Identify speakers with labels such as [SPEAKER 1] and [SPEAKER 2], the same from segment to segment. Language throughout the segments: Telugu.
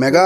[SPEAKER 1] మెగా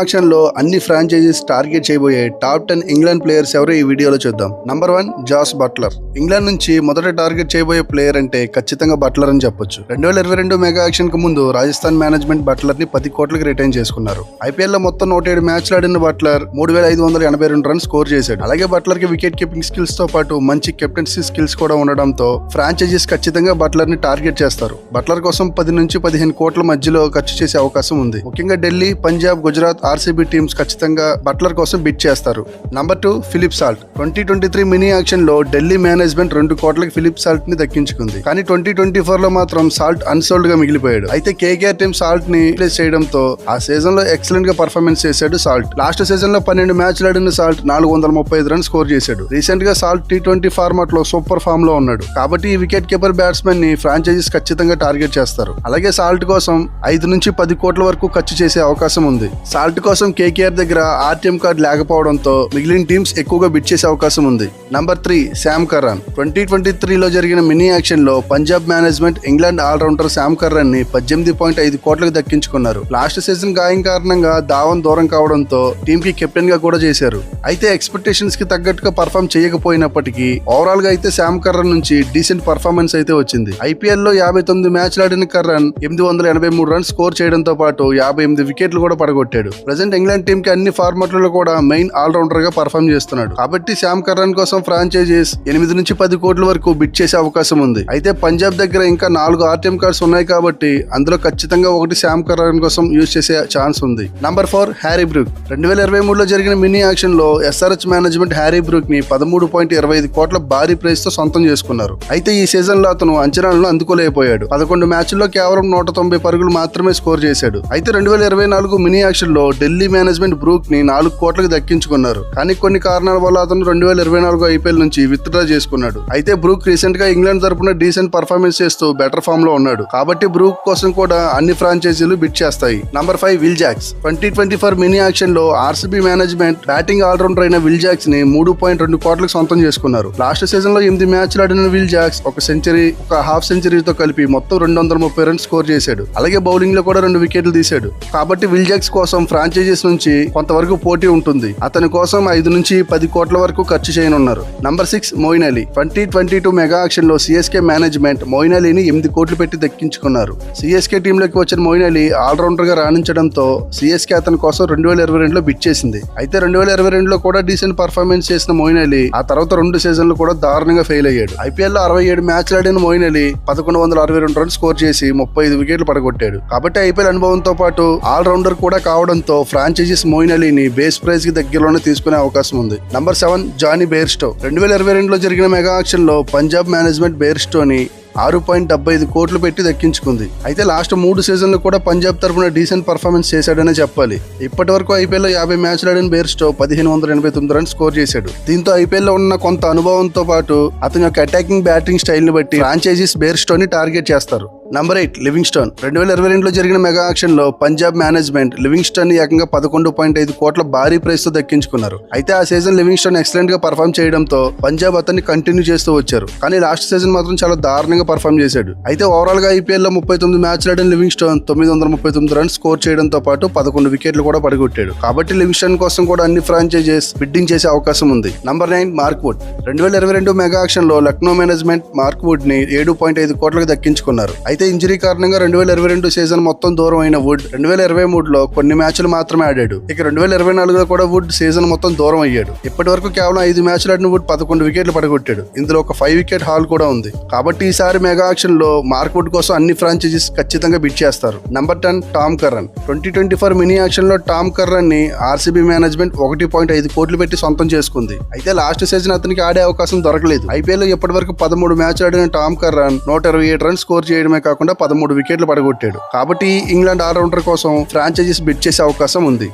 [SPEAKER 1] అన్ని ఫ్రాంచైజీస్ టార్గెట్ చేయబోయే టాప్ టెన్ ఇంగ్లాండ్ ప్లేయర్స్ ఎవరో ఈ వీడియోలో చూద్దాం. Number one Jos Buttler. England నుంచి మొదట టార్గెట్ చేయబోయే ప్లేయర్ అంటే ఖచ్చితంగా బట్లర్ అని చెప్పొచ్చు. రెండు వేల ఇరవై రెండు మెగా ఆక్షన్కు ముందు రాజస్థాన్ మేనేజ్మెంట్ బట్లర్ని పది కోట్లకు రిటైన్ చేసుకున్నారు. ఐపీఎల్లో మొత్తం నూట ఏడు మ్యాచ్లు ఆడిన బట్లర్ మూడు వేల ఐదు వందల ఎనభై రెండు రన్స్ స్కోర్ చేశాడు. అలాగే బట్లర్కి వికెట్ కీపింగ్ స్కిల్స్తో పాటు మంచి కెప్టెన్సీ స్కిల్స్ కూడా ఉండడంతో ఫ్రాంచైజీస్ ఖచ్చితంగా బట్లర్ని టార్గెట్ చేస్తారు. బట్లర్ కోసం పది నుంచి పదిహేను కోట్ల మధ్యలో ఖర్చు చేసే అవకాశం ఉంది. ముఖ్యంగా ఢిల్లీ పంజాబ్ గుజరాత్ ఆర్సీబీ టీమ్స్ ఖచ్చితంగా బట్లర్ కోసం బిట్ చేస్తారు. Number two Philip Salt twenty twenty three mini యాక్షన్లో Delhi management రెండు కోట్లకి ఫిలిప్ సాల్ట్ని దక్కించుకుంది. కానీ ట్వంటీ ట్వంటీ ఫోర్లో మాత్రం సాల్ట్ అన్సోల్డ్గా మిగిలిపోయాడు. అయితే కేకేఆర్ టీం సాల్ట్ని ప్లేస్ చేయడంతో ఆ సీజన్లో ఎక్సలెంట్గా పర్ఫార్మెన్స్ చేశాడు సాల్ట్ లాస్ట్ సీజన్లో పన్నెండు మ్యాచ్లు ఆడిన సాల్ట్ నాలుగు వందల ముప్పై ఐదు రన్స్ స్కోర్ చేశాడు. రీసెంట్గా సాల్ట్ టీ ట్వంటీ ఫార్మాట్లో సూపర్ ఫామ్లో ఉన్నాడు. కాబట్టి ఈ వికెట్ కీపర్ బ్యాట్స్మెన్ని ఫ్రాంచైజీస్ ఖచ్చితంగా టార్గెట్ చేస్తారు. అలాగే సాల్ట్ కోసం ఐదు నుంచి పది కోట్ల వరకు ఖర్చు చేసే అవకాశం ఉంది. సాల్ట్ కోసం కేకేఆర్ దగ్గర ఆర్టీఎం కార్డు లేకపోవడంతో మిగిలిన టీమ్స్ ఎక్కువగా బిట్ చేసే అవకాశం ఉంది. Number three Sam Curran twenty twenty త్రీలో జరిగిన mini యాక్షన్లో Punjab management England allrounder Sam కర్రాన్ని పద్దెనిమిది పాయింట్ ఐదు కోట్లకు దక్కించుకున్నారు. లాస్ట్ సీజన్ గాయం కారణంగా ధావన్ దూరం కావడంతో టీంకి కెప్టెన్గా కూడా చేశారు. అయితే ఎక్స్పెక్టేషన్స్కి తగ్గట్టుగా పర్ఫామ్ చేయకపోయినప్పటికీ ఓవరాల్గా అయితే శామ్ కర్రన్ నుంచి డీసెంట్ పర్ఫార్మెన్స్ అయితే వచ్చింది. ఐపీఎల్లో యాభై తొమ్మిది మ్యాచ్లు ఆడిన కర్రన్ ఎనిమిది వందల ఎనభై మూడు రన్స్ స్కోర్ చేయడంతో పాటు యాభై ఎనిమిది వికెట్లు కూడా పెట్టాడు. ప్రజెంట్ ఇంగ్లాండ్ టీం కి అన్ని ఫార్మాట్లలో కూడా మెయిన్ ఆల్రౌండర్గా పర్ఫామ్ చేస్తున్నాడు. కాబట్టి శామ్ కర్రన్ కోసం ఫ్రాంచైజీస్ ఎనిమిది నుంచి పది కోట్ల వరకు బిట్ చేసే అవకాశం ఉంది. అయితే పంజాబ్ దగ్గర ఇంకా నాలుగు ఆర్టీఎం కార్డ్స్ ఉన్నాయి కాబట్టి అందులో ఖచ్చితంగా ఒకటి శామ్ కర్రన్ కోసం యూజ్ చేసే ఛాన్స్ ఉంది. Number four Harry Brook. రెండు వేల ఇరవై మూడులో జరిగిన మినీ యాక్షన్లో ఎస్ఆర్హెచ్ మేనేజ్మెంట్ హ్యారీ బ్రూక్ని పదమూడు పాయింట్ ఇరవై ఐదు కోట్ల భారీ ప్రైస్తో సొంతం చేసుకున్నారు. అయితే ఈ సీజన్లో అతను అంచనాలను అందుకోలేకపోయాడు. పదకొండు మ్యాచ్ల్లో కేవలం నూట తొంభై పరుగులు మాత్రమే స్కోర్ చేశాడు. అయితే రెండు వేల ఇరవై నాలుగు మినీ యాక్షన్ లో ఢిల్లీ మేనేజ్మెంట్ బ్రూక్ని నాలుగు కోట్లకు దక్కించుకున్నారు. కానీ కొన్ని కారణాల వల్ల అతను రెండు వేల ఇరవై నాలుగు ఐపీఎల్ నుంచి విత్డ్రా చేసుకున్నాడు. అయితే బ్రూక్ రీసెంట్గా ఇంగ్లాండ్ తరపున డీసెంట్ పర్ఫార్మెన్స్ చేస్తూ బెటర్ ఫామ్లో ఉన్నాడు. కాబట్టి బ్రూక్ కోసం కూడా అన్ని ఫ్రాంచైజీలు బిట్ చేస్తాయి. Number five Will Jacks. Twenty twenty four mini యాక్షన్లో RCB management batting allrounder అయిన విల్ జాక్స్ని మూడు పాయింట్ రెండు కోట్లకు సొంతం చేసుకున్నారు. లాస్ట్ సీజన్లో ఎనిమిది మ్యాచ్లు ఆడిన విల్ జాక్స్ ఒక సెంచరీ ఒక హాఫ్ సెంచరీతో కలిపి మొత్తం రెండు వందల ముప్పై రన్స్ స్కోర్ చేశాడు. అలాగే బౌలింగ్లో కూడా రెండు వికెట్లు తీశాడు. కాబట్టి విల్ జాక్స్ కోసం ఫ్రాంచైజీస్ నుంచి కొంతవరకు పోటీ ఉంటుంది. అతని కోసం ఐదు నుంచి పది కోట్ల వరకు ఖర్చు చేయనున్నారు. Number six Moeen Ali twenty twenty two mega ఆక్షన్లో CSK management Moeen అలీని ఎనిమిది కోట్లు పెట్టి దక్కించుకున్నారు. సిఎస్కే టీంలోకి వచ్చిన మోయిన్ అలీ ఆల్రౌండర్గా రాణించడంతో సిఎస్కే అతని కోసం రెండు వేల ఇరవై రెండులో బిట్ చేసింది. అయితే రెండు వేల ఇరవై రెండులో కూడా డీసెంట్ పర్ఫార్మెన్స్ చేసిన మోయిన్ అలీ ఆ తర్వాత రెండు సీజన్లు కూడా దారుణంగా ఫెయిల్ అయ్యాడు. ఐపీఎల్లో అరవై ఏడు మ్యాచ్లు ఆడిన మోయిన్ అలీ పదకొండు వందల అరవై రెండు రన్స్ స్కోర్ చేసి ముప్పై ఐదు వికెట్లు పడగొట్టాడు. కాబట్టి ఐపీఎల్ అనుభవంతో పాటు ఆల్ రౌండర్ కూడా రావడంతో ఫ్రాంచైజీస్ మోయిన్ అలీని బేస్ ప్రైస్కి దగ్గరలోనే తీసుకునే అవకాశం ఉంది. Number seven Jonny Bairstow. రెండు వేల ఇరవై రెండులో జరిగిన మెగా ఆక్షన్లో పంజాబ్ మేనేజ్మెంట్ బేర్స్టోని ఆరు పాయింట్ డెబ్బై ఐదు కోట్లు పెట్టి దక్కించుకుంది. అయితే లాస్ట్ మూడు సీజన్లు కూడా పంజాబ్ తరఫున డీసెంట్ పర్ఫార్మెన్స్ చేశాడనే చెప్పాలి. ఇప్పటి వరకు ఐపీఎల్లో యాభై మ్యాచ్లు ఆడిన బేర్స్టో పదిహేను వందల ఎనభై తొమ్మిది రన్స్ స్కోర్ చేశాడు. దీంతో ఐపీఎల్లో ఉన్న కొంత అనుభవంతో పాటు అతని యొక్క అటాకింగ్ బ్యాటింగ్ స్టైల్ని బట్టి ఫ్రాంచైజీస్ బేర్స్టోని టార్గెట్ చేస్తారు. నంబర్ ఎయిట్ లివింగ్స్టోన్ రెండు వేల ఇరవై రెండులో జరిగిన మెగా ఆక్షన్లో పంజాబ్ మేనేజ్మెంట్ లివింగ్స్టోన్ని ఏకంగా పదకొండు పాయింట్ ఐదు కోట్ల భారీ ప్రైస్తో దక్కించుకున్నారు. అయితే ఆ సీజన్ లివింగ్స్టోన్ ఎక్సలెంట్గా పర్ఫామ్ చేయడంతో పంజాబ్ అతన్ని కంటిన్యూ చేస్తూ వచ్చారు. కానీ లాస్ట్ సీజన్ మాత్రం చాలా దారుణంగా పర్ఫామ్ చేశాడు. అయితే ఓవరాల్గా ఐపీఎల్లో ముప్పై తొమ్మిది మ్యాచ్లు ఆడిన లివింగ్స్టోన్ తొమ్మిది వందల ముప్పై తొమ్మిది రన్స్ స్కోర్ చేయడంతో పాటు పదకొండు వికెట్లు కూడా పడగొట్టాడు. కాబట్టి లివింగ్స్టోన్ కోసం కూడా అన్ని ఫ్రాంచైజెస్ బిడ్డింగ్ చేసే అవకాశం ఉంది. నంబర్ నైన్ మార్క్ వుడ్ రెండు వేల ఇరవై రెండు మెగా ఆక్షన్లో లక్నో మేనేజ్మెంట్ మార్క్ వుడ్ని ఏడు పాయింట్ ఐదు కోట్లకు దక్కించుకున్నారు. అయితే ఇంజరీ కారణంగా రెండు వేల ఇరవై రెండు సీజన్ మొత్తం దూరం అయిన వుడ్ రెండు వేల ఇరవై మూడులో కొన్ని మ్యాచ్లు మాత్రమే ఆడాడు. ఇక రెండు వేల ఇరవై నాలుగులో కూడా వుడ్ సీజన్ మొత్తం దూరం అయ్యాడు. ఇప్పటి వరకు కేవలం ఐదు మ్యాచ్లు ఆడిన వుడ్ పదకొండు వికెట్లు పడగొట్టాడు. ఇందులో ఒక ఫైవ్ వికెట్ హాల్ కూడా ఉంది. కాబట్టి ఈసారి మెగా ఆక్షన్లో మార్క్ వుడ్ కోసం అన్ని ఫ్రాంచైజీస్ ఖచ్చితంగా బిట్ చేస్తారు. Number ten Tom Curran. Twenty twenty four mini ఆక్షన్లో Tom కర్రన్ని ఆర్సీబీ మేనేజ్మెంట్ ఒకటి పాయింట్ ఐదు కోట్లు పెట్టి సొంతం చేసుకుంది. అయితే లాస్ట్ సీజన్ అతనికి ఆడే అవకాశం దొరకలేదు. ఐపీఎల్లో ఇప్పటి వరకు పదమూడు మ్యాచ్ ఆడిన టామ్ కర్రన్ నూట ఇరవై ఏడు రన్స్ స్కోర్ చేయడమే కాకుండా పదమూడు వికెట్లు పడగొట్టాడు. కాబట్టి ఇంగ్లాండ్ ఆల్రౌండర్ కోసం ఫ్రాంచైజీస్ బిట్ చేసే అవకాశం ఉంది.